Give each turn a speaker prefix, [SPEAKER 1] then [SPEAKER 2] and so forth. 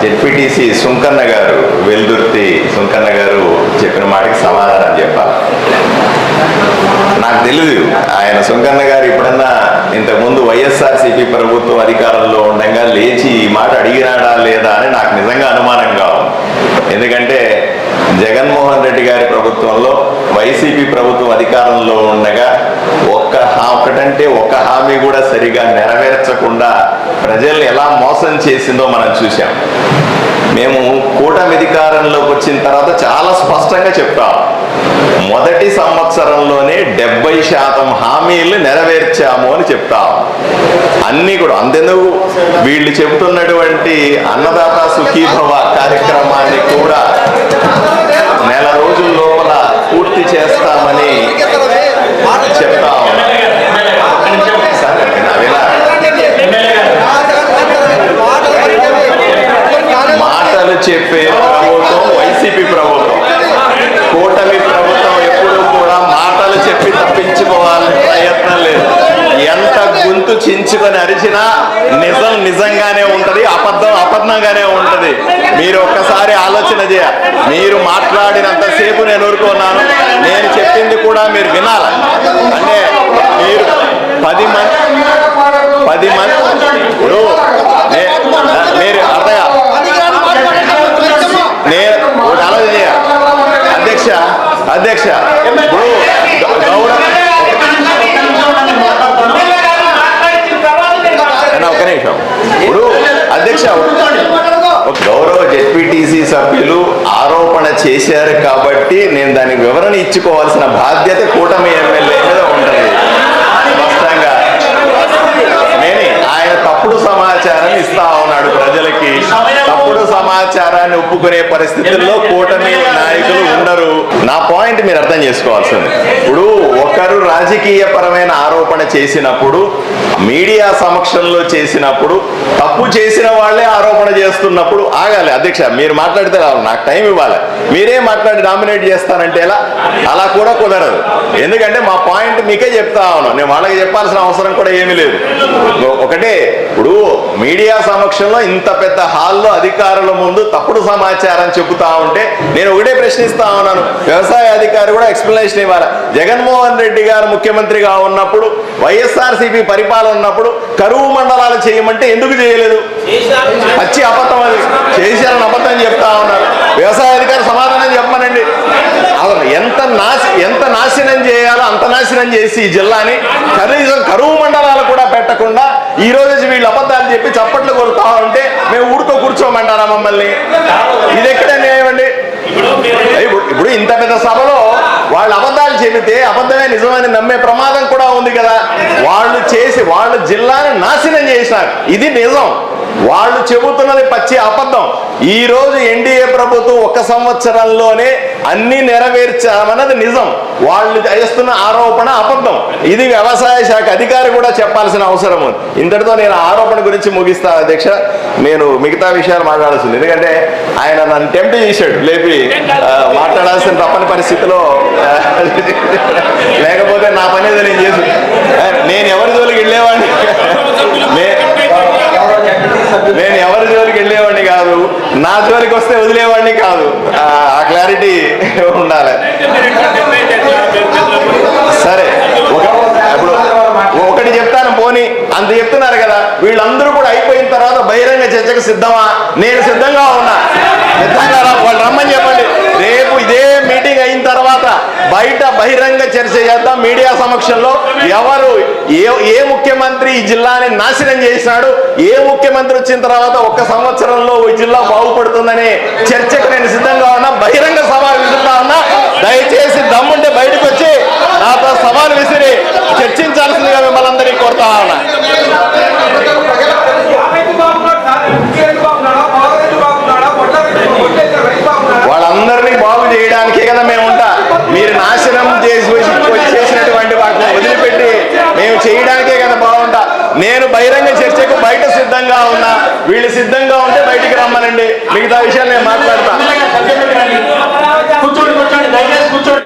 [SPEAKER 1] ZPTC Sunkanna గారు వెల్దుర్తి సుంకన్న గారు చెప్పిన మాటకి సమాధానం చెప్పాలి. నాకు తెలియదు ఆయన సుంకన్న గారు ఎప్పుడన్నా ఇంతకుముందు వైఎస్ఆర్సీపీ ప్రభుత్వం అధికారంలో ఉండగా లేచి ఈ మాట అడిగినాడా లేదా అని నాకు నిజంగా అనుమానంగా ఉంది ఎందుకంటే జగన్మోహన్ రెడ్డి గారి ప్రభుత్వంలో వైసీపీ ప్రభుత్వం అధికారంలో ఉండగా ఒక్క హా- ఒకటంటే ఒక్క హామీ కూడా సరిగా నెరవేర్చకుండా ప్రజల్ని ఎలా మోసం చేసిందో మనం చూసాం మేము కూటమి అధికారంలోకి వచ్చిన తర్వాత చాలా స్పష్టంగా చెప్పాం మొదటి సంవత్సరంలోనే డెబ్బై శాతం హామీలు నెరవేర్చాము అని చెప్తాం. అన్నీ కూడా అంతెందుకు? వీళ్ళు చెబుతున్నటువంటి అన్నదాత సుఖీభవ కార్యక్రమాన్ని కూడా నెల రోజుల లోపల పూర్తి చేస్తామని చెప్తా ఉన్నాం. సరే, వినా- వినా. మాటలు చెప్పే ప్రభుత్వం వైసీపీ ప్రభుత్వం కూటమి ప్రభుత్వం ఎప్పుడు కూడా మాటలు చెప్పి తప్పించుకోవాలని ప్రయత్నం లేదు ఎంత గొంతు చించుకొని అరిచినా నిజం నిజంగానే ఉంటది అబద్ధం అబద్ధంగానే ఉంటది. మీరు ఒక్కసారి ఆలోచన చేయ. మీరు మాట్లాడినంతసేపు నేను ఊరుకున్నాను. నేను చెప్పింది కూడా మీరు వినాలి. అంటే మీరు పది మంది పది మంది ఇప్పుడు నే- మీరు అర్థంగా నేను ఒకటి ఆలోచన చేయ అధ్యక్ష అధ్యక్ష ఇప్పుడు గౌ- గౌరవ అన్న, ఒక్క నిమిషం ఇప్పుడు అధ్యక్ష ఒక గౌరవ జెడ్పీటీసీ సభ్యులు ఆరోపణ చేశారు కాబట్టి నేను దానికి వివరణ ఇచ్చుకోవాల్సిన బాధ్యత కూటమి ఎమ్మెల్యే మీద ఉంటుంది. స్పష్టంగా. నేనే ఆయన తప్పుడు సమాచారం ఇస్తా ఉన్నాడు ప్రజలకి. తప్పుడు సమాచారాన్ని ఒప్పుకునే పరిస్థితుల్లో కూటమి నాయకులు ఉండరు. నా పాయింట్ మీరు అర్థం చేసుకోవాల్సింది. ఇప్పుడు ఒకరు రాజకీయ పరమైన ఆరోపణ చేసినప్పుడు మీడియా సమక్షంలో చేసినప్పుడు తప్పు చేసిన వాళ్ళే ఆరోపణ చేస్తున్నప్పుడు ఆగాలి. అధ్యక్ష మీరు మాట్లాడితే రావాలి నాకు టైం ఇవ్వాలి. మీరే మాట్లాడి డామినేట్ చేస్తానంటే ఎలా? అలా కూడా కుదరదు. ఎందుకంటే మా పాయింట్ మీకే చెప్తా ఉన్నాను. నేను వాళ్ళకి చెప్పాల్సిన అవసరం కూడా ఏమీ లేదు. ఒకటే ఇప్పుడు మీడియా సమక్షంలో ఇంత పెద్ద హాల్లో అధికారుల ముందు తప్పుడు సమాచారం చెబుతా ఉంటే నేను ఒకటే ప్రశ్నిస్తా ఉన్నాను. వ్యవసాయ అధికారి కూడా ఎక్స్ప్లెనేషన్ ఇవ్వాలి. జగన్మోహన్ రెడ్డి గారు ముఖ్యమంత్రిగా ఉన్నప్పుడు వైఎస్ఆర్సీపీ పరిపాలన ఉన్నప్పుడు కరువు మండలాలు చేయమంటే ఎందుకు చేయలేదు? పచ్చి అబద్ధం అది. చేశారని అబద్ధం చెప్తా ఉన్నారు. వ్యవసాయ అధికారి సమాధానం చెప్పమనండి. అసలు ఎంత నాశ ఎంత నాశనం చేయాలో అంత నాశనం చేసి ఈ జిల్లాని కనీసం కరువు మండలాలు కూడా పెట్టకుండా ఈ రోజు వీళ్ళు అబద్ధాలు చెప్పి చప్పట్లు కొడుతా ఉంటే మేము ఊరుకో కూర్చోమంటారా మమ్మల్ని? ఇది ఎక్కడ న్యాయం అండి? ఇప్పుడు ఇంత పెద్ద సభలో వాళ్ళు అబద్ధాలు చెబితే అబద్ధమే నిజమని నమ్మే ప్రమాదం కూడా ఉంది కదా. వాళ్ళు చేసి వాళ్ళు జిల్లాని నాశనం చేసినారు. ఇది నిజం. వాళ్ళు చెబుతున్నది పచ్చి అబద్ధం. ఈ రోజు ఎన్డీఏ ప్రభుత్వం ఒక సంవత్సరంలోనే అన్ని నెరవేర్చామన్నది నిజం. వాళ్ళు చేస్తున్న ఆరోపణ అబద్ధం. ఇది వ్యవసాయ శాఖ అధికారి కూడా చెప్పాల్సిన అవసరం ఉంది. ఇంతటితో నేను ఆరోపణ గురించి ముగిస్తా అధ్యక్ష. నేను మిగతా విషయాలు మాట్లాడాల్సింది. ఎందుకంటే ఆయన నన్ను టెంప్ట్ చేశాడు లేపి మాట్లాడాల్సిన తప్పని పరిస్థితిలో లేకపోతే నా పని ఏదో నేను చేసి ఆ, నేను ఎవరి జోలికి వెళ్ళేవాడిని నే- నేను ఎవరి జోలికి వెళ్ళేవాడిని కాదు నా జోలికి వస్తే కాదు. ఆ క్లారిటీ ఉండాలి. సరే ఇప్పుడు ఒకటి చెప్తాను పోని. అంత చెప్తున్నారు కదా వీళ్ళందరూ కూడా అయిపోయిన తర్వాత బహిరంగ చర్చకు సిద్ధమా? నేను సిద్ధంగా ఉన్నా. సిద్ధంగా వాళ్ళు రమ్మని చెప్పి రేపు ఇదే మీటింగ్ అయిన తర్వాత బయట బహిరంగ చర్చ చేద్దాం మీడియా సమక్షంలో. ఎవరు ఏ ఏ ముఖ్యమంత్రి ఈ జిల్లాని నాశనం చేసినాడు ఏ ముఖ్యమంత్రి వచ్చిన తర్వాత ఒక్క సంవత్సరంలో ఈ జిల్లా బాగుపడుతుందనే చర్చకు నేను సిద్ధంగా ఉన్నా బహిరంగ సభ విసురుతా ఉన్నా. దయచేసి దమ్ముంటే బయటకు వచ్చి నాతో సవాలు విసిరి బహిరంగ చర్చకు బయట సిద్ధంగా ఉన్నా వీళ్ళు సిద్ధంగా ఉంటే బయటికి రమ్మనండి. మిగతా విషయాలు నేను మాట్లాడతాను